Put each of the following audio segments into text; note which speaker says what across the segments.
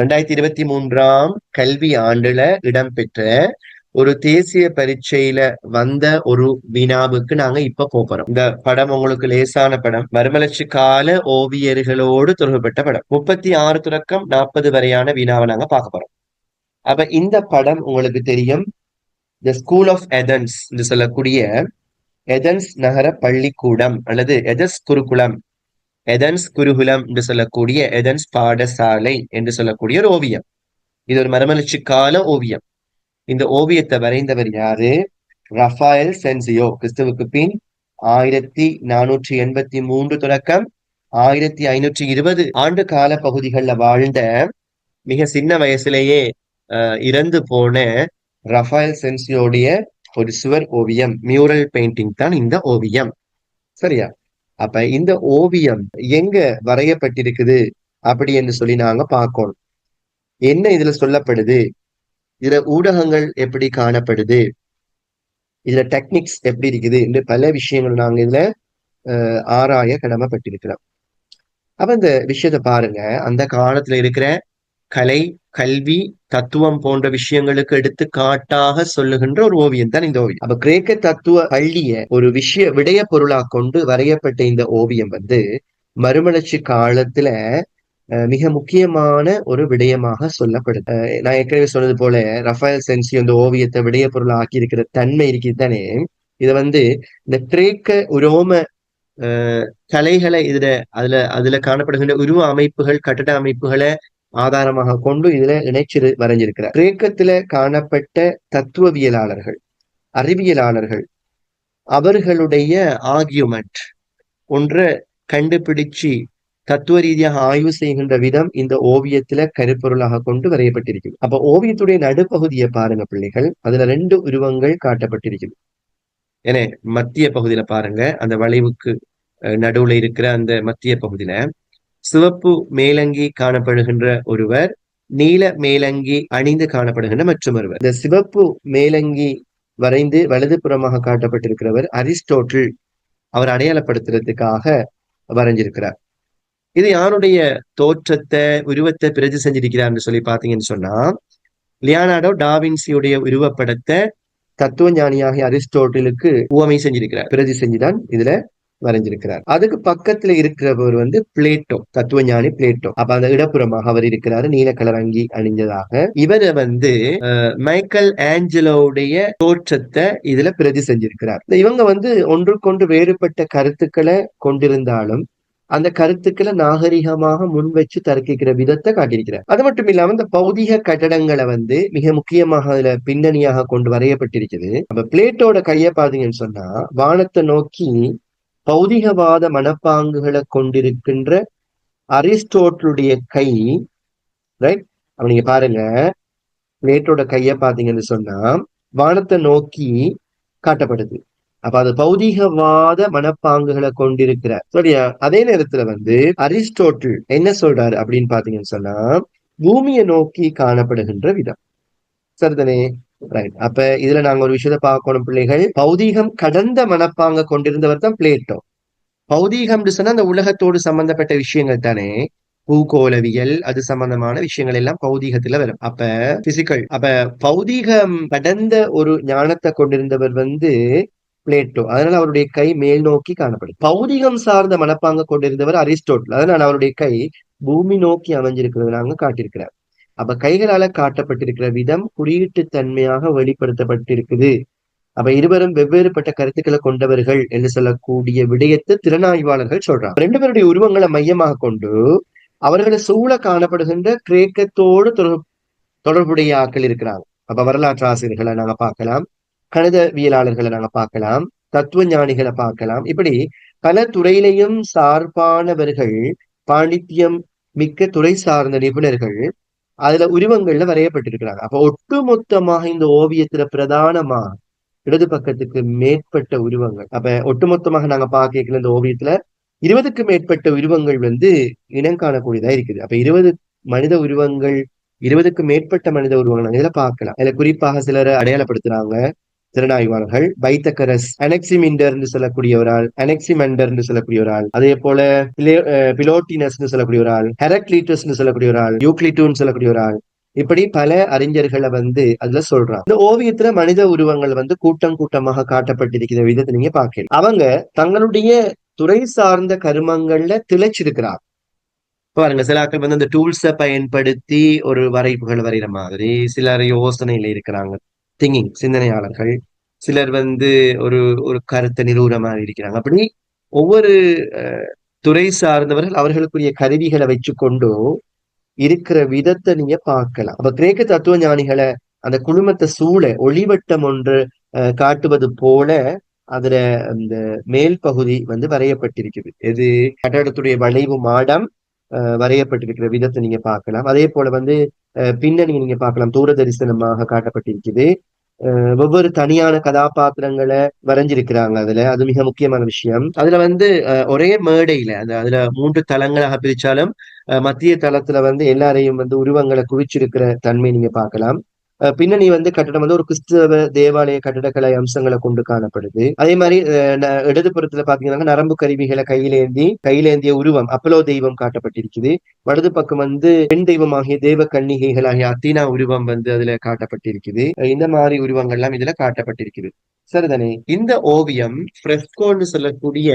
Speaker 1: ரெண்டாயிரத்தி இருபத்தி மூன்றாம் கல்வி ஆண்டுல இடம்பெற்ற ஒரு தேசிய பரீட்சையில வந்த ஒரு வினாவுக்கு நாங்க இப்ப போறோம். இந்த படம் உங்களுக்கு லேசான படம். மறுமலர்ச்சி கால ஓவியர்களோடு தொடர்புபட்ட படம். முப்பத்தி ஆறு தொடக்கம் நாற்பது வரையான வினாவை நாங்க பார்க்க போறோம். அப்ப இந்த படம் உங்களுக்கு தெரியும். த ஸ்கூல் ஆஃப் எதன்ஸ் என்று சொல்லக்கூடிய எதன்ஸ் நகர பள்ளிக்கூடம் அல்லது எதஸ் குருகுலம் எதன்ஸ் குருகுலம் என்று சொல்லக்கூடிய எதன்ஸ் பாடசாலை என்று சொல்லக்கூடிய ஒரு ஓவியம். இது ஒரு மரமலர்ச்சி கால ஓவியம். இந்த ஓவியத்தை வரைந்தவர் யாரு? Raphael Sanzio. கிறிஸ்துவுக்கு பின் ஆயிரத்தி நானூற்றி எண்பத்தி மூன்று தொடக்கம் ஆயிரத்தி ஐநூற்றி இருபது ஆண்டு கால பகுதிகளில் வாழ்ந்த மிக சின்ன வயசுலேயே இறந்து போன ரஃபாயல் சென்சியோடைய ஒரு சுவர் ஓவியம் மியூரல் பெயிண்டிங் தான் இந்த ஓவியம். சரியா? அப்ப இந்த ஓவியம் எங்க வரையப்பட்டிருக்குது அப்படி என்று சொல்லி நாங்க பார்க்கணும். என்ன இதுல சொல்லப்படுது? இதுல ஊடகங்கள் எப்படி காணப்படுது? இதுல டெக்னிக்ஸ் எப்படி இருக்குது? என்று பல விஷயங்கள் நாங்க இதுல ஆராய கடமைப்பட்டிருக்கிறோம். அப்ப இந்த விஷயத்த பாருங்க. அந்த காலத்துல இருக்கிற கலை கல்வி தத்துவம் போன்ற விஷயங்களுக்கு எடுத்து காட்டாக சொல்லுகின்ற ஒரு ஓவியம் தான் இந்த ஓவியம். அப்ப கிரேக்க தத்துவ பள்ளிய ஒரு விஷய விடய பொருளா கொண்டு வரையப்பட்ட இந்த ஓவியம் வந்து மறுமலர்ச்சி காலத்துல மிக முக்கியமான ஒரு விடயமாக சொல்லப்படுது நான் ஏற்கனவே சொன்னது போல ரஃபேல் சென்சி அந்த ஓவியத்தை விடய பொருள் ஆக்கி இருக்கிற தன்மை இருக்குதானே இத வந்து இந்த கிரேக்க உரோம கலைகளை இதுல அதுல அதுல காணப்படுகின்ற உருவ அமைப்புகள் கட்டட அமைப்புகளை ஆதாரமாக கொண்டு இதுல இணைச்சிரு வரைஞ்சிருக்கிறார். கிரேக்கத்துல காணப்பட்ட தத்துவவியலாளர்கள் அறிவியலாளர்கள் அவர்களுடைய ஆர்கியூமெண்ட் ஒன்றை கண்டுபிடிச்சு தத்துவ ரீதியாக ஆய்வு செய்கின்ற விதம் இந்த ஓவியத்துல கருப்பொருளாக கொண்டு வரையப்பட்டிருக்கும் அப்ப ஓவியத்துடைய நடுப்பகுதியை பாருங்க பிள்ளைகள். அதுல ரெண்டு உருவங்கள் காட்டப்பட்டிருக்கிறது. ஏன்னா மத்திய பகுதியில பாருங்க. அந்த வளைவுக்கு நடுவுல இருக்கிற அந்த மத்திய பகுதியில சிவப்பு மேலங்கி காணப்படுகின்ற ஒருவர் நீல மேலங்கி அணிந்து காணப்படுகின்ற மற்றும் ஒருவர் இந்த சிவப்பு மேலங்கி வரைந்து வலது புறமாக காட்டப்பட்டிருக்கிறவர் அரிஸ்டோட்டில் அவர் அடையாளப்படுத்துறதுக்காக வரைஞ்சிருக்கிறார். இது யாருடைய தோற்றத்தை உருவத்தை பிரதி செஞ்சிருக்கிறார்னு சொல்லி பாத்தீங்கன்னு சொன்னா லியானாடோ டாவின்சியுடைய உருவப்படத்தை தத்துவ ஞானியாகிய அரிஸ்டோட்டிலுக்கு உவமை செஞ்சிருக்கிறார். பிரதி செஞ்சுதான் இதுல வரைஞ்சிருக்கிறார். அதுக்கு பக்கத்துல இருக்கிறவர் வந்து பிளேட்டோ தத்துவ ஞானி பிளேட்டோ. அப்ப அந்த இடப்புறமாக அவர் இருக்கிறாரு நீல கலர் அங்கி அணிஞ்சதாக. இவரை வந்து மைக்கேல் ஆஞ்சலோடைய தோற்றத்தை இதுல பிரதி செஞ்சிருக்கிறார். இவங்க வந்து ஒன்றுக்கொன்று வேறுபட்ட கருத்துக்களை கொண்டிருந்தாலும் அந்த கருத்துக்களை நாகரிகமாக முன் வச்சு தர்க்கிக்கிற விதத்தை காட்டியிருக்கிறார். அது மட்டும் இல்லாம இந்த பௌதிக கட்டடங்களை வந்து மிக முக்கியமாக அதுல பின்னணியாக கொண்டு வரையப்பட்டிருக்குது. அப்ப பிளேட்டோட கைய பாத்தீங்கன்னு சொன்னா வானத்தை நோக்கி பௌதிகவாத மனப்பாங்குகளை கொண்டிருக்கின்ற அரிஸ்டோட்டலுடைய கை ரைட் அப்ப நீங்க பாருங்க. பிளேட்டோட கைய பாத்தீங்கன்னு சொன்னா வானத்தை நோக்கி காட்டப்படுது. அப்ப அது பௌதிகவாத மனப்பாங்குகளை கொண்டிருக்கிற. சரியா? அதே நேரத்துல வந்து அரிஸ்டோட்டில் என்ன சொல்றாரு அப்படின்னு பாத்தீங்கன்னு சொன்னா பூமியை நோக்கி காணப்படுகின்ற விதம். சரிதானே? ரைட் அப்ப இதுல நாங்க ஒரு விஷயத்த பார்க்கணும் பிள்ளைகள். பௌதீகம் கடந்த மனப்பாங்க கொண்டிருந்தவர் தான் பிளேட்டோ. பௌதீகம் சொன்னா அந்த உலகத்தோடு சம்பந்தப்பட்ட விஷயங்கள் தானே. பூகோளவியல் அது சம்பந்தமான விஷயங்கள் எல்லாம் பௌதீகத்துல வரும். அப்ப பிசிக்கல் அப்ப பௌதீகம் கடந்த ஒரு ஞானத்தை கொண்டிருந்தவர் வந்து பிளேட்டோ. அதனால அவருடைய கை மேல் நோக்கி காணப்படும். பௌதிகம் சார்ந்த மனப்பாங்க கொண்டிருந்தவர் அரிஸ்டோட்டல். அதனால அவருடைய கை பூமி நோக்கி அமைஞ்சிருக்கிறது நாங்க காட்டியிருக்கிறார். அப்ப கைகளால காட்டப்பட்டிருக்கிற விதம் குறியீட்டு தன்மையாக வெளிப்படுத்தப்பட்டிருக்குது. அப்ப இருவரும் வெவ்வேறுபட்ட கருத்துக்களை கொண்டவர்கள் என்று சொல்லக்கூடிய விடயத்தை திறனாய்வாளர்கள் சொல்றாங்க. ரெண்டு பேருடைய உருவங்களை மையமாக கொண்டு அவர்களை சூழ காணப்படுகின்ற கிரேக்கத்தோடு தொடர் தொடர்புடைய ஆக்கள் இருக்கிறாங்க. அப்ப வரலாற்று ஆசிரியர்களை நாங்க பார்க்கலாம் கணிதவியலாளர்களை நாங்க பார்க்கலாம் தத்துவ ஞானிகளை பார்க்கலாம். இப்படி பல துறையிலையும் சார்பானவர்கள் பாண்டித்யம் மிக்க துறை சார்ந்த நிபுணர்கள் அதுல உருவங்கள்ல வரையப்பட்டிருக்கிறாங்க. அப்ப ஒட்டுமொத்தமாக இந்த ஓவியத்துல பிரதானமா இடது பக்கத்துக்கு மேற்பட்ட உருவங்கள். அப்ப ஒட்டுமொத்தமாக நாங்க பாக்க இந்த ஓவியத்துல இருபதுக்கு மேற்பட்ட உருவங்கள் வந்து இனம் காணக்கூடியதா இருக்குது. அப்ப இருபது மனித உருவங்கள் இருபதுக்கு மேற்பட்ட மனித உருவங்கள் நாங்க இதுல பார்க்கலாம். இதுல குறிப்பாக சிலர் அடையாளப்படுத்துறாங்க. திறனாய்வாளர்கள் பைத்தகரஸ் அனெக்சிமிண்டர் என்று சொல்லக்கூடிய ஒரு ஆள் அனெக்சிமெண்டர் என்று சொல்லக்கூடிய ஒரு ஆள் அதே போல பிலோட்டினஸ் சொல்லக்கூடிய ஒரு ஆள் ஹெரக்லீட்டஸ் சொல்லக்கூடிய ஒரு ஆள் யூக்ளிட்டூன்னு சொல்லக்கூடிய ஒரு ஆள். இப்படி பல அறிஞர்களை வந்து அதுல சொல்றாங்க இந்த ஓவியத்துல மனித உருவங்கள் வந்து கூட்டம் கூட்டமாக காட்டப்பட்டிருக்கிற விதத்தை நீங்க பாக்கலாம் அவங்க தங்களுடைய துறை சார்ந்த கருமங்கள்ல திளைச்சிருக்கிறார். பாருங்க சில ஆட்கள் வந்து அந்த டூல்ஸை பயன்படுத்தி ஒரு வரைப்புகள் வரைகிற மாதிரி சிலர் யோசனையில இருக்கிறாங்க. திங்கிங் சிந்தனையாளர்கள். சிலர் வந்து ஒரு ஒரு கருத்தை நிறுவுற மாதிரி இருக்கிறாங்க. அப்படி ஒவ்வொரு துறை சார்ந்தவர்கள் அவர்களுக்குரிய கருவிகளை வச்சுக்கொண்டு இருக்கிற விதத்தை நீங்க பார்க்கலாம். அப்ப கிரேக்க தத்துவ ஞானிகளை அந்த குழுமத்தை சூழ ஒளிவட்டம் ஒன்று காட்டுவது போல அதுல அந்த மேல் பகுதி வந்து வரையப்பட்டிருக்குது. எது? கட்டடத்துடைய வளைவு மாடம் வரையப்பட்டிருக்கிற விதத்தை நீங்க பார்க்கலாம். அதே போல வந்து பின்னணி நீங்க பார்க்கலாம். தூர தரிசனமாக காட்டப்பட்டிருக்குது. ஒவ்வொரு தனியான கதாபாத்திரங்களை வரைஞ்சிருக்கிறாங்க அதுல. அது மிக முக்கியமான விஷயம். அதுல வந்து ஒரே மேடையில அந்த அதுல மூன்று தளங்களாக பிரிச்சாலும் மத்திய தளத்துல வந்து எல்லாரையும் வந்து உருவங்களை குவிச்சிருக்கிற தன்மை நீங்க பார்க்கலாம். பின்னணி வந்து கட்டடம் வந்து ஒரு கிறிஸ்தவ தேவாலய கட்டடக்கலை அம்சங்களை கொண்டு காணப்படுது. அதே மாதிரி இடதுபுறத்துல பாத்தீங்கன்னா நரம்பு கருவிகளை கையிலேந்தி கையிலேந்திய உருவம் அப்பலோ தெய்வம் காட்டப்பட்டிருக்குது. வலது பக்கம் வந்து பெண் தெய்வம் ஆகிய தேவ கன்னிகைகள் ஆகிய அத்தீனா உருவம் வந்து அதுல காட்டப்பட்டிருக்குது. இந்த மாதிரி உருவங்கள் எல்லாம் இதுல காட்டப்பட்டிருக்குது. சரிதானே? இந்த ஓவியம் பிரெஸ்கோன்னு சொல்லக்கூடிய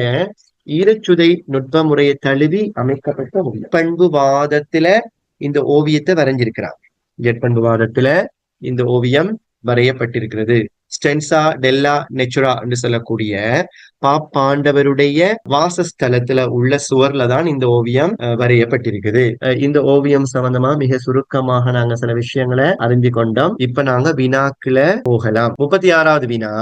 Speaker 1: ஈரச்சுதை நுட்ப முறையை தழுவி அமைக்கப்பட்ட பண்புவாதத்துல இந்த ஓவியத்தை வரைஞ்சிருக்கிறார். ஜெட்பண்புவாதத்துல இந்த ஓவியம் வரையப்பட்டிருக்கிறது. ஸ்டென்சா டெல்லா நெச்சுரா என்று சொல்லக்கூடிய பாப்பாண்டவருடைய வாசஸ்தலத்துல உள்ள சுவர்ல தான் இந்த ஓவியம் வரையப்பட்டிருக்குது. இந்த ஓவியம் சம்பந்தமா மிக சுருக்கமாக நாங்க சில விஷயங்களை அறிஞ்சு கொண்டோம். இப்ப நாங்க வினாக்குல போகலாம். முப்பத்தி ஆறாவது வினா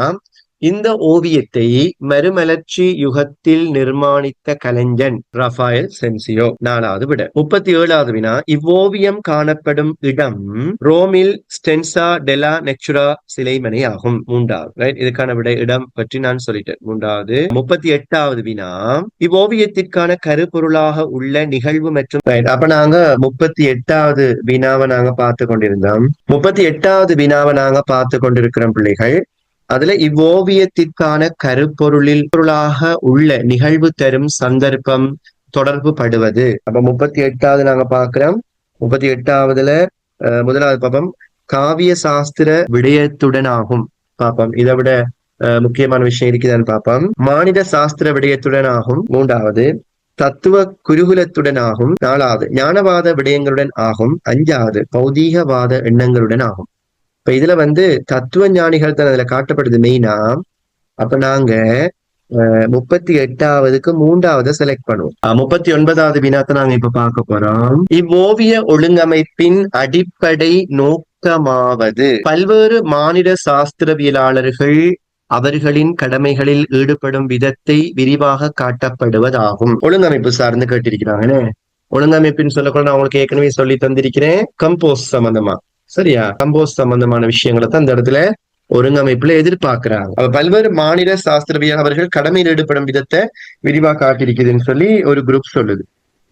Speaker 1: இந்த ஓவியத்தை மறுமலர்ச்சி யுகத்தில் நிர்மாணித்த கலைஞன் ரஃபாயல் சென்சியோ நாலாவது விட. முப்பத்தி ஏழாவது வினா இவ்வோவியம் காணப்படும் இடம் ரோமில் ஸ்டென்சா டெலா நெக்சுரா சிலைமனை ஆகும். மூன்றாவது ரைட் இதுக்கான விட இடம் பற்றி நான் சொல்லிட்டேன். மூன்றாவது முப்பத்தி எட்டாவது வினா இவ்வோவியத்திற்கான கருப்பொருளாக உள்ள நிகழ்வு மற்றும் அப்ப நாங்க முப்பத்தி எட்டாவது வினாவை நாங்க பார்த்து கொண்டிருந்தோம். முப்பத்தி எட்டாவது வினாவை நாங்க பார்த்து கொண்டிருக்கிறோம் பிள்ளைகள். அதுல இவ்வோவியத்திற்கான கருப்பொருளில் பொருளாக உள்ள நிகழ்வு தரும் சந்தர்ப்பம் தொடர்பு படுவது அப்ப முப்பத்தி எட்டாவது நாங்க பாக்குறோம் முப்பத்தி எட்டாவதுல முதலாவது பாப்பம் காவிய சாஸ்திர விடயத்துடன் ஆகும் பாப்போம். இதை விட முக்கியமான விஷயம் இருக்குதான்னு பாப்போம். மாநில சாஸ்திர விடயத்துடன் ஆகும் மூன்றாவது தத்துவ குருகுலத்துடன் ஆகும் நாலாவது ஞானவாத விடயங்களுடன் ஆகும். அஞ்சாவது பௌதீகவாத எண்ணங்களுடன் ஆகும். இப்ப இதுல வந்து தத்துவ ஞானிகள் தான் அதுல காட்டப்படுது மெயினா அப்ப நாங்க முப்பத்தி எட்டாவதுக்கு மூன்றாவது செலக்ட் பண்ணுவோம். முப்பத்தி ஒன்பதாவது வினாத்தை நாங்க இப்ப பார்க்க போறோம். இவ்வோவிய ஒழுங்கமைப்பின் அடிப்படை நோக்கமாவது பல்வேறு மாநில சாஸ்திரவியலாளர்கள் அவர்களின் கடமைகளில் ஈடுபடும் விதத்தை விரிவாக காட்டப்படுவதாகும். ஒழுங்கமைப்பு சார்ந்து கேட்டிருக்கிறாங்கன்னு ஒழுங்கமைப்புன்னு சொல்லக்கூட நான் உங்களுக்கு ஏற்கனவே சொல்லி தந்திருக்கிறேன். கம்போஸ் சம்பந்தமா. சரியா? கம்போஸ் சம்பந்தமான விஷயங்களை தான் அந்த இடத்துல ஒருங்கமைப்புல எதிர்பார்க்கிறாங்க. அப்ப பல்வேறு மாநில சாஸ்திரவியல் அவர்கள் கடமையில் ஈடுபடும் விதத்தை விரிவா காட்டியிருக்குதுன்னு சொல்லி ஒரு குரூப் சொல்லுது.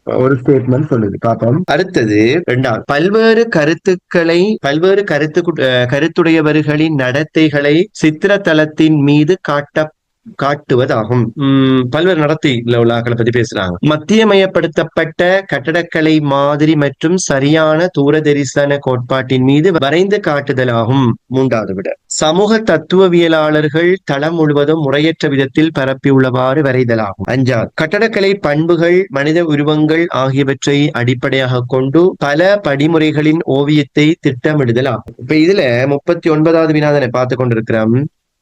Speaker 1: ஒரு ஸ்டேட்மெண்ட் சொல்லுது. பாப்போம் அடுத்தது ரெண்டாவது பல்வேறு கருத்துக்களை பல்வேறு கருத்து கருத்துடையவர்களின் நடத்தைகளை சித்திரத்தலத்தின் மீது காட்ட காட்டுவதாகும். உம் பல்வேறு நடத்தி உள்ளாக்களை பத்தி பேசுறாங்க. மத்தியமயப்படுத்தப்பட்ட கட்டடக்கலை மாதிரி மற்றும் சரியான தூர தரிசன கோட்பாட்டின் மீது வரைந்து காட்டுதலாகும் மூன்றாவது விட. சமூக தத்துவவியலாளர்கள் தளம் முழுவதும் முறையற்ற விதத்தில் பரப்பியுள்ளவாறு வரைதலாகும். அஞ்சாவது கட்டடக்கலை பண்புகள் மனித உருவங்கள் ஆகியவற்றை அடிப்படையாக கொண்டு பல படிமுறைகளின் ஓவியத்தை திட்டமிடுதல் ஆகும் இப்ப இதுல முப்பத்தி ஒன்பதாவது வினாதனை பார்த்து கொண்டிருக்கிறோம்.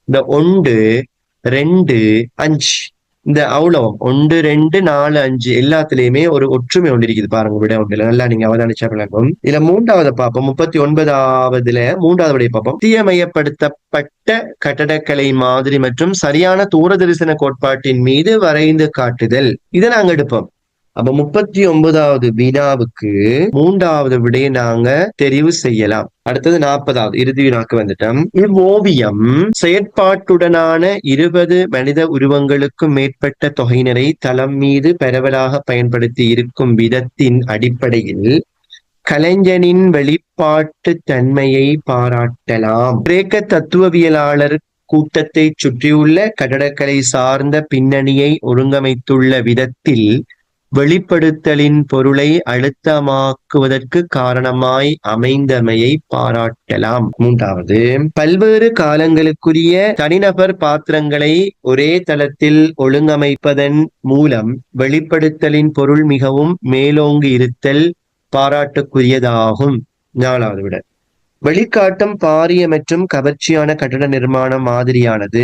Speaker 1: இந்த ஒன்று ரெண்டு அஞ்சு. இந்த அவ்வளவம் ஒன்று ரெண்டு நாலு அஞ்சு. எல்லாத்துலயுமே ஒரு ஒற்றுமை ஒன்று இருக்குது பாருங்க விட ஒன்றுல நல்லா நீங்க அவதானிச்சா விளக்கும் இதுல மூன்றாவது பார்ப்போம். முப்பத்தி ஒன்பதாவதுல மூன்றாவது விடைய பார்ப்போம். தீயமயப்படுத்தப்பட்ட கட்டடக்கலை மாதிரி மற்றும் சரியான தூரதரிசன கோட்பாட்டின் மீது வரைந்து காட்டுதல். இதை நாங்க எடுப்போம். அப்ப முப்பத்தி ஒன்பதாவது வினாவுக்கு மூன்றாவது விடையை நாங்க தெரிவு செய்யலாம். அடுத்தது நாற்பதாவது இறுதி வினாக்கு வந்துட்டோம். இவ்வோவியம் செயற்பாட்டுடனான இருபது மனித உருவங்களுக்கும் மேற்பட்ட தொகையினரை தளம் மீது பரவலாக பயன்படுத்தி இருக்கும் விதத்தின் அடிப்படையில் கலைஞனின் வெளிப்பாட்டு தன்மையை பாராட்டலாம். கிரேக்க தத்துவவியலாளர் கூட்டத்தை சுற்றியுள்ள கட்டடக்கலை சார்ந்த பின்னணியை ஒருங்கமைத்துள்ள விதத்தில் வெளிப்படுத்தலின் பொருளை அழுத்தமாக்குவதற்கு காரணமாய் அமைந்தமையை பாராட்டலாம். மூன்றாவது பல்வேறு காலங்களுக்குரிய தனிநபர் பாத்திரங்களை ஒரே தளத்தில் ஒழுங்கமைப்பதன் மூலம் வெளிப்படுத்தலின் பொருள் மிகவும் மேலோங்கி இருத்தல் பாராட்டுக்குரியதாகும். நாலாவது விட வெளிக்காட்டும் பாரிய மற்றும் கவர்ச்சியான கட்டட நிர்மாணம் மாதிரியானது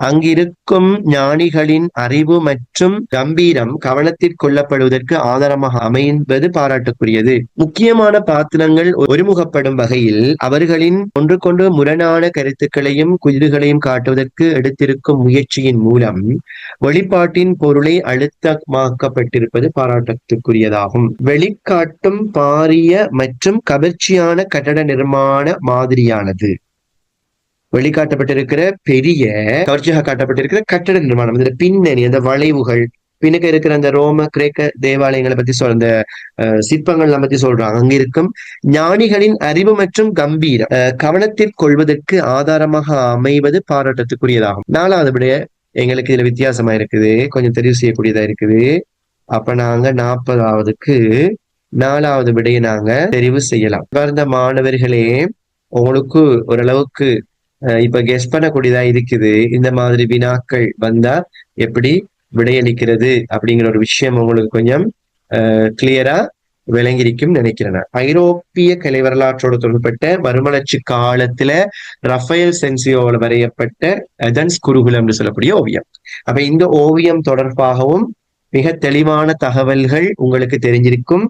Speaker 1: அங்கிருக்கும் ஞானிகளின் அறிவு மற்றும் கம்பீரம் கவனத்தில் கொள்ளப்படுவதற்கு ஆதாரமாக அமைவது பாராட்டுக்குரியது. முக்கியமான பாத்திரங்கள் ஒருமுகப்படும் வகையில் அவர்களின் ஒன்றுக்கொண்டு முரணான கருத்துக்களையும் குதிர்களையும் காட்டுவதற்கு எடுத்திருக்கும் முயற்சியின் மூலம் வெளிப்பாட்டின் பொருளை அழுத்தமாக்கப்பட்டிருப்பது பாராட்டத்துக்குரியதாகும் வெளிக்காட்டும் பாரிய மற்றும் கவர்ச்சியான கட்டட நிர்மாண மாதிரியானது. வெளிக்காட்டப்பட்டிருக்கிற பெரிய கவர்ச்சியாக காட்டப்பட்டிருக்கிற கட்டட நிர்மாணம். இந்த பின்னணி அந்த வளைவுகள் பின்னுக்கு இருக்கிற அந்த ரோம கிரேக்க தேவாலயங்களை பத்தி சொல் அந்த சிற்பங்கள்லாம் பத்தி சொல்றாங்க. அங்க இருக்கும் ஞானிகளின் அறிவு மற்றும் கம்பீரம் கவனத்தில் கொள்வதற்கு ஆதாரமாக அமைவது பாராட்டத்துக்குரியதாகும். நாலாவது விட எங்களுக்கு இதுல வித்தியாசமா இருக்குது. கொஞ்சம் தெரிவு செய்யக்கூடியதா இருக்குது. அப்ப நாங்க நாற்பதாவதுக்கு நாலாவது விடையை நாங்க தெரிவு செய்யலாம். இந்த மாணவர்களே உங்களுக்கு ஓரளவுக்கு இப்ப கெஸ் பண்ணக்கூடியதா இருக்குது. இந்த மாதிரி வினாக்கள் வந்தா எப்படி விடையளிக்கிறது அப்படிங்கிற ஒரு விஷயம் உங்களுக்கு கொஞ்சம் கிளியரா விளங்கிருக்கும் நினைக்கிறேன் ஐரோப்பிய கலை வரலாற்றோடு தொடர்பட்ட மறுமலர்ச்சி காலத்துல ரஃபேல் சென்சியோவில் வரையப்பட்ட எதன்ஸ் குருகுலம் என்று சொல்லக்கூடிய ஓவியம். அப்ப இந்த ஓவியம் தொடர்பாகவும் மிக தெளிவான தகவல்கள் உங்களுக்கு தெரிஞ்சிருக்கும்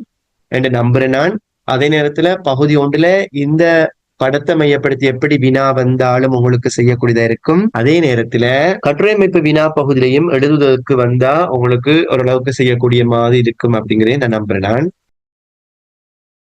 Speaker 1: என்று நம்புறேன் நான். அதே நேரத்துல பகுதி ஒன்றுல இந்த படத்தை மையப்படுத்தி எப்படி வினா வந்தாலும் உங்களுக்கு செய்யக்கூடியதா இருக்கும்? அதே நேரத்துல கட்டுரையமைப்பு வினா பகுதியிலையும் எழுதுவதற்கு வந்தா உங்களுக்கு ஓரளவுக்கு செய்யக்கூடிய மாதிரி இருக்கும் அப்படிங்கிறத நான் நம்புறேன்.